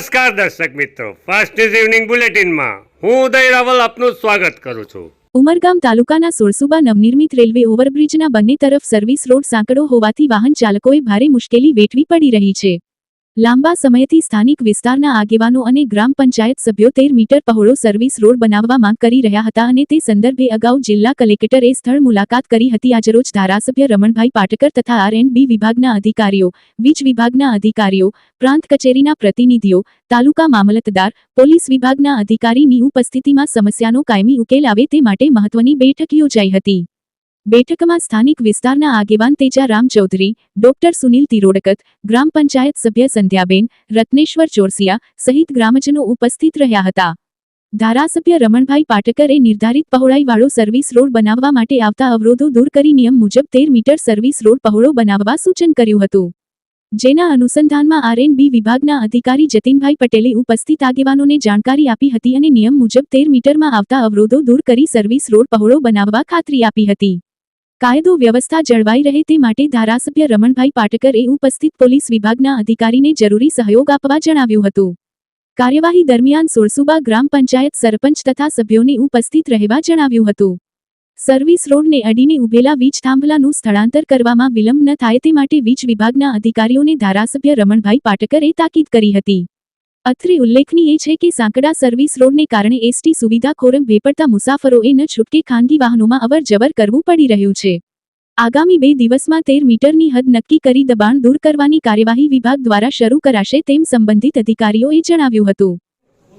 નમસ્કાર દર્શક મિત્રો. ફાસ્ટ ઇવનિંગ બુલેટિનમાં હું ઉદય રાવલ આપનું સ્વાગત કરું છું. ઉમરગામ તાલુકાના સુરસુબા નવનિર્મિત રેલવે ઓવરબ્રિજના બંને તરફ સર્વિસ રોડ સાંકડો હોવાથી વાહન ચાલકોએ ભારે મુશ્કેલી વેઠવી પડી રહી છે. લાંબા સમયથી સ્થાનિક વિસ્તારના આગેવાનો અને ગ્રામ પંચાયત સભ્યો તેર મીટર પહોળો સર્વિસ રોડ બનાવવા માંગ કરી રહ્યા હતા અને તે સંદર્ભે અગાઉ જિલ્લા કલેક્ટરે સ્થળ મુલાકાત કરી હતી. આજરોજ ધારાસભ્ય રમણભાઈ પાટકર તથા આર વિભાગના અધિકારીઓ, વીજ વિભાગના અધિકારીઓ, પ્રાંત કચેરીના પ્રતિનિધિઓ, તાલુકા મામલતદાર, પોલીસ વિભાગના અધિકારીની ઉપસ્થિતિમાં સમસ્યાનો કાયમી ઉકેલ આવે તે માટે મહત્વની બેઠક યોજાઈ હતી. બેઠકમાં સ્થાનિક વિસ્તારના આગેવાન તેજા રામ ચૌધરી, ડોક્ટર સુનિલ તિરોડકત, ગ્રામ પંચાયત સભ્ય સંધ્યાબેન, રત્નેશ્વર ચોરસિયા સહિત ગ્રામજનો ઉપસ્થિત રહ્યા હતા. ધારાસભ્ય રમણભાઈ પાટકરે નિર્ધારિત પહોળાઈવાળો સર્વિસ રોડ બનાવવા માટે આવતા અવરોધો દૂર કરી નિયમ મુજબ તેર મીટર સર્વિસ રોડ પહોળો બનાવવા સૂચન કર્યું હતું. જેના અનુસંધાનમાં આરએનબી વિભાગના અધિકારી જતીનભાઈ પટેલે ઉપસ્થિત આગેવાનોને જાણકારી આપી હતી અને નિયમ મુજબ તેર મીટરમાં આવતા અવરોધો દૂર કરી સર્વિસ રોડ પહોળો બનાવવા ખાતરી આપી હતી. કાયદો વ્યવસ્થા જળવાઈ રહે તે માટે ધારાસભ્ય રમણભાઈ પાટકરે ઉપસ્થિત પોલીસ વિભાગના અધિકારીને જરૂરી સહયોગ આપવા જણાવ્યું હતું. કાર્યવાહી દરમિયાન સોળસુબા ગ્રામ પંચાયત સરપંચ તથા સભ્યોને ઉપસ્થિત રહેવા જણાવ્યું હતું. સર્વિસ રોડને અડીને ઉભેલા વીજ થાંભલાનું સ્થળાંતર કરવામાં વિલંબ ન થાય તે માટે વીજ વિભાગના અધિકારીઓને ધારાસભ્ય રમણભાઈ પાટકરે તાકીદ કરી હતી. અત્રે ઉલ્લેખનીય છે કે સાંકડા સર્વિસ રોડને કારણે એસટી સુવિધા ખોરમ વેપરતા મુસાફરોએ ન છૂટકે ખાનગી વાહનોમાં અવર જવર કરવું પડી રહ્યું છે. આગામી બે દિવસમાં તેર મીટરની હદ નક્કી કરી દબાણ દૂર કરવાની કાર્યવાહી વિભાગ દ્વારા શરૂ કરાશે તેમ સંબંધિત અધિકારીઓએ જણાવ્યું હતું.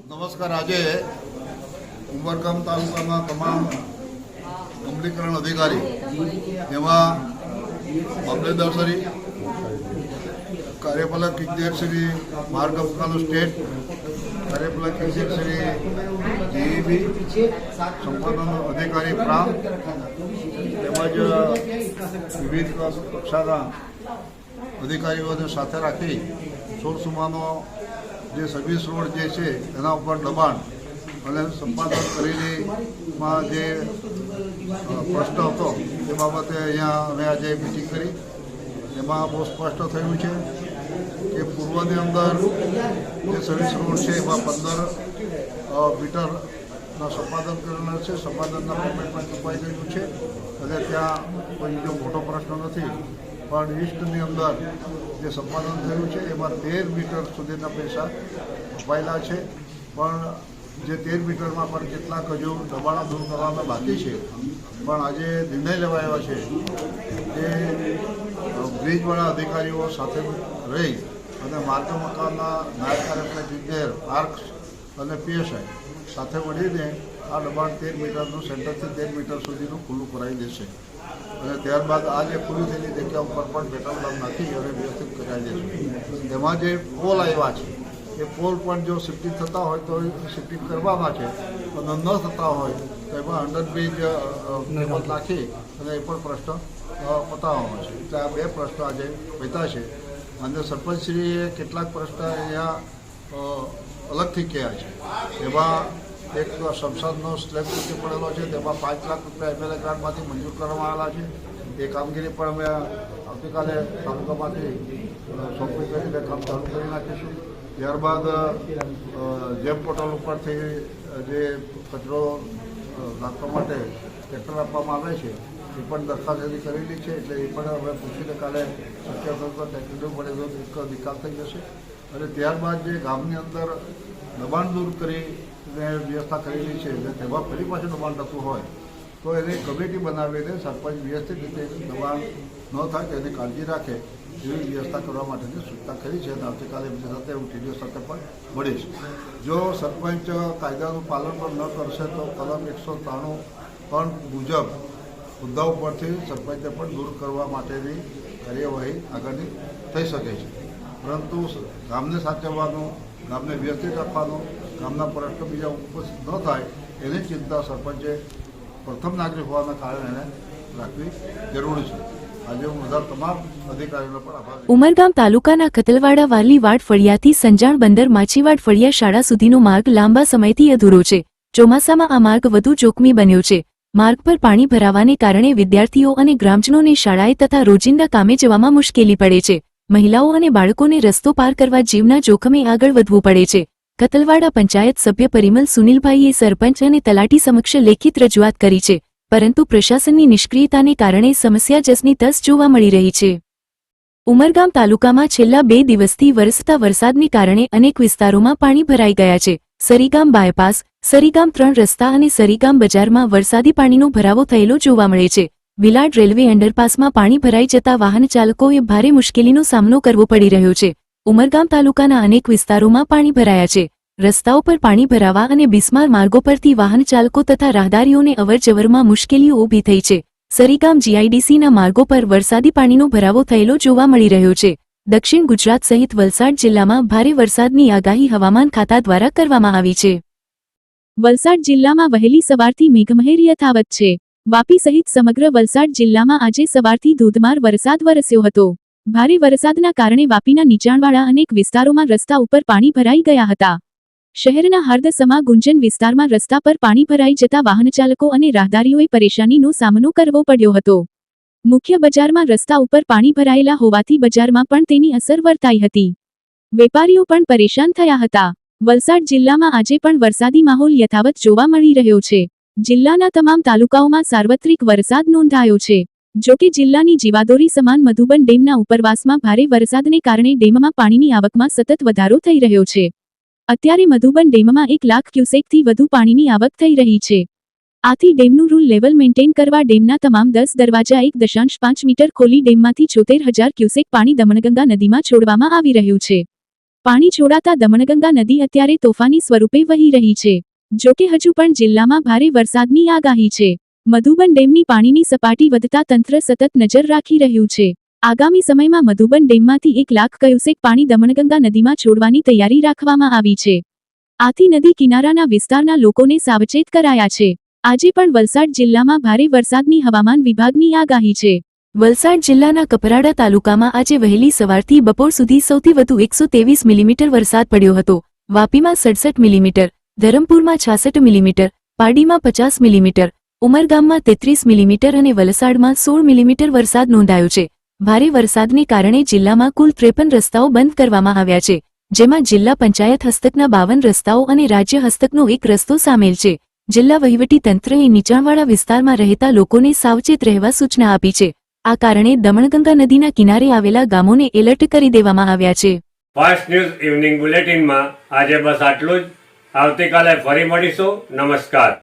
નમસ્કાર, આજે ઉમરગામ તાલુકામાં તમામ અમલીકરણ અધિકારી એમાં મામલેદારશ્રી કાર્યપાલક શ્રી માર્ગ અબકાનો સ્ટેટ, કાર્યપાલક ઇજનેર શ્રી જીઈબી સંપાદન અધિકારી પ્રામ તેમજ વિવિધ કક્ષાના અધિકારીઓને સાથે રાખી સોરસુમાનો જે સર્વિસ રોડ જે છે, એના ઉપર દબાણ અને સંપાદન કરેલીમાં જે પ્રશ્ન હતો, એ બાબતે અહીંયા અમે આજે મિટિંગ કરી. એમાં બહુ સ્પષ્ટ થયું છે. કે પૂર્વની અંદર જે સર્વિસ રોડ છે, એમાં પંદર મીટરના સંપાદન કરેલા છે. સંપાદનના પેમેન્ટમાં ચૂકવાઈ ગયું છે. અને ત્યાં કોઈ બીજો મોટો પ્રશ્ન નથી. પણ ઈસ્ટની અંદર જે સંપાદન થયું છે, એમાં તેર મીટર સુધીના પૈસા અપાયેલા છે. પણ જે તેર મીટરમાં પણ કેટલાક હજુ દબાણો દૂર કરવાના બાકી છે. પણ આજે નિર્ણય લેવાયો છે કે બ્રિજવાળા અધિકારીઓ સાથે રહી અને માર્ગ મકાનના નાયબ કાર્યપાલક ઇજનેર આર્ક્સ અને પીએસઆઈ સાથે મળીને આ દબાણ તેર મીટરનું, સેન્ટરથી તેર મીટર સુધીનું ખુલ્લું કરાવી દેશે. અને ત્યારબાદ આ જે ખુલ્લી થયેલી જગ્યા ઉપર પણ પેટ્રોલ પંપ નાખી અને વ્યવસ્થિત કરાવી દેશે. તેમાં જે પોલ આવ્યા છે એ પોલ પણ જો શિફ્ટિંગ થતા હોય તો શિફ્ટિંગ કરવાના છે. અને ન થતા હોય તો એમાં અંડરબ્રિજ નાખી અને એ પણ પ્રશ્ન પતાવવાનો છે એટલે આ બે પ્રશ્નો આજે છે. અને સરપંચશ્રીએ કેટલાક પ્રશ્ન અહીંયા અલગથી કહ્યા છે. એમાં એક સંસદનો સ્લેબ તૂટી પડેલો છે, તેમાં પાંચ લાખ રૂપિયા એમએલએ ગ્રાન્ટમાંથી મંજૂર કરવામાં આવેલા છે. એ કામગીરી પણ અમે આવતીકાલે તાલુકામાંથી સોંપણી કરીને કામ ચાલુ કરી નાખીશું. ત્યારબાદ જેમ પોર્ટલ ઉપરથી જે કચરો નાખવા માટે ટ્રેક્ટર આપવામાં આવે છે, એ પણ દરખાસ્ત કરેલી છે, એટલે એ પણ હવે પૂછીને કાલે શક્ય થયું તો પડે તો એક નિકાલ થઈ જશે. અને ત્યારબાદ જે ગામની અંદર દબાણ દૂર કરીને વ્યવસ્થા કરેલી છે, એટલે તેમાં ફરી પાછું દબાણ થતું હોય, તો એની કમિટી બનાવીને સરપંચ વ્યવસ્થિત રીતે દબાણ ન થાય તેની કાળજી રાખે. એવી વ્યવસ્થા કરવા માટેની સૂચના કરી છે અને આવતીકાલે એમની સાથે હું ટીડીઓ સાથે પણ મળીશ જો સરપંચ કાયદાનું પાલન પણ ન કરશે તો કલમ એકસો ત્રાણું પણ મુજબ મુદ્દા ઉપરથી સરપંચને પણ દૂર કરવા માટેની કાર્યવાહી આગળની થઈ શકે છે. પરંતુ ગામને સાચવવાનું, ગામને વ્યવસ્થિત રાખવાનું, ગામના પ્રશ્નો બીજા ઉપસ્થિત ન થાય એની ચિંતા સરપંચે પ્રથમ નાગરિક હોવાના કારણે રાખવી જરૂરી છે. ઉમરગામ તાલુકાના કતલવાડા વારલીવાડ ફળિયાથી સંજાણ બંદર માછીવાડ ફળિયા શાળા સુધીનો માર્ગ લાંબા સમયથી અધૂરો છે. ચોમાસામાં આ માર્ગ વધુ જોખમી બન્યો છે. માર્ગ પર પાણી ભરાવાને કારણે વિદ્યાર્થીઓ અને ગ્રામજનોને શાળાએ તથા રોજિંદા કામે જવામાં મુશ્કેલી પડે છે. મહિલાઓ અને બાળકોને રસ્તો પાર કરવા જીવના જોખમે આગળ વધવું પડે છે. કતલવાડા પંચાયત સભ્ય પરિમલ સુનિલભાઈએ સરપંચ અને તલાટી સમક્ષ લેખિત રજૂઆત કરી છે. પરંતુ પ્રશાસનની નિષ્ક્રિયતાને કારણે સમસ્યા જસની તસ જોવા મળી રહી છે. ઉમરગામ તાલુકામાં છેલ્લા બે દિવસથી વરસતા વરસાદને કારણે અનેક વિસ્તારોમાં પાણી ભરાઈ ગયા છે. સરીગામ બાયપાસ, સરીગામ ત્રણ રસ્તા અને સરીગામ બજારમાં વરસાદી પાણીનો ભરાવો થયેલો જોવા મળે છે. વિલાડ રેલવે અંડરપાસમાં પાણી ભરાઈ જતા વાહન ચાલકોએ ભારે મુશ્કેલીનો સામનો કરવો પડી રહ્યો છે. ઉમરગામ તાલુકાના અનેક વિસ્તારોમાં પાણી ભરાયા છે. રસ્તાઓ પર પાણી ભરાવા અને બિસ્માર માર્ગો પરથી વાહન ચાલકો તથા રાહદારીઓને અવરજવરમાં મુશ્કેલીઓ ઊભી થઈ છે. સરીગામ જીઆઈડીસીના માર્ગો પર વરસાદી પાણીનો ભરાવો થયેલો જોવા મળી રહ્યો છે. દક્ષિણ ગુજરાત સહિત વલસાડ જિલ્લામાં ભારે વરસાદની આગાહી હવામાન ખાતા દ્વારા કરવામાં આવી છે. વલસાડ જિલ્લામાં વહેલી સવારથી મેઘમહેર યથાવત છે. વાપી સહિત સમગ્ર વલસાડ જિલ્લામાં આજે સવારથી ધોધમાર વરસાદ વરસ્યો હતો. ભારે વરસાદના કારણે વાપીના નીચાણવાળા અનેક વિસ્તારોમાં રસ્તા ઉપર પાણી ભરાઈ ગયા હતા. શહેરના હાર્દસમા ગુંજન વિસ્તારમાં રસ્તા પર પાણી ભરાઈ જતા વાહનચાલકો અને રાહદારીઓએ પરેશાનીનો સામનો કરવો પડ્યો હતો. મુખ્ય બજારમાં રસ્તા ઉપર પાણી ભરાયેલા હોવાથી બજારમાં પણ તેની અસર વર્તાઈ હતી. વેપારીઓ પણ પરેશાન થયા હતા. વલસાડ જિલ્લામાં આજે પણ વરસાદી માહોલ યથાવત જોવા મળી રહ્યો છે. જિલ્લાના તમામ તાલુકાઓમાં સાર્વત્રિક વરસાદ નોંધાયો છે. જો કે જિલ્લાની જીવાદોરી સમાન મધુબન ડેમના ઉપરવાસમાં ભારે વરસાદને કારણે ડેમમાં પાણીની આવકમાં સતત વધારો થઈ રહ્યો છે. અત્યારે મધુબન ડેમમાં એક લાખ ક્યુસેકથી વધુ પાણીની આવક થઈ રહી છે. આથી ડેમનું રૂલ લેવલ મેન્ટેન કરવા ડેમના તમામ દસ દરવાજા એક દશાંશ પાંચ મીટર ખોલી ડેમમાંથી છોતેર હજાર ક્યુસેક પાણી દમણગંગા નદીમાં છોડવામાં આવી રહ્યું છે. પાણી છોડાતા દમણગંગા નદી અત્યારે તોફાની સ્વરૂપે વહી રહી છે. જોકે હજુ પણ જિલ્લામાં ભારે વરસાદની આગાહી છે. મધુબન ડેમની પાણીની સપાટી વધતા તંત્ર સતત નજર રાખી રહ્યું છે. આગામી સમયમાં મધુબન ડેમમાંથી એક લાખ ક્યુસેક પાણી દમણગંગા નદીમાં છોડવાની તૈયારી રાખવામાં આવી છે. આથી નદી કિનારાના વિસ્તારના લોકોને સાવચેત કરાયા છે. આજે પણ વલસાડ જિલ્લામાં ભારે વરસાદની હવામાન વિભાગની આગાહી છે. વલસાડ જિલ્લાના કપરાડા તાલુકામાં આજે વહેલી સવારથી બપોર સુધી સૌથી વધુ એકસો તેવીસ મિલીમીટર વરસાદ પડ્યો હતો. વાપીમાં સડસઠ મિલીમીટર, ધરમપુરમાં છાસઠ મિલીમીટર, પારડીમાં પચાસ મિલીમીટર, ઉમરગામમાં તેત્રીસ મિલીમીટર અને વલસાડમાં સોળ મિલીમીટર વરસાદ નોંધાયો છે. ભારે વરસાદને કારણે જિલ્લામાં કુલ ત્રેપન રસ્તાઓ બંધ કરવામાં આવ્યા છે, જેમાં જિલ્લા પંચાયત હસ્તકના બાવન રસ્તાઓ અને રાજ્ય હસ્તકનો એક રસ્તો સામેલ છે. જિલ્લા વહીવટી તંત્રએ નીચાણવાળા વિસ્તારમાં રહેતા લોકોને સાવચેત રહેવા સૂચના આપી છે. આ કારણે દમણગંગા નદીના કિનારે આવેલા ગામોને એલર્ટ કરી દેવામાં આવ્યા છે. ફાસ્ટ ન્યૂઝ ઇવનિંગ બુલેટિનમાં આજે બસ આટલું જ. આવતીકાલે ફરી મળીશું. નમસ્કાર.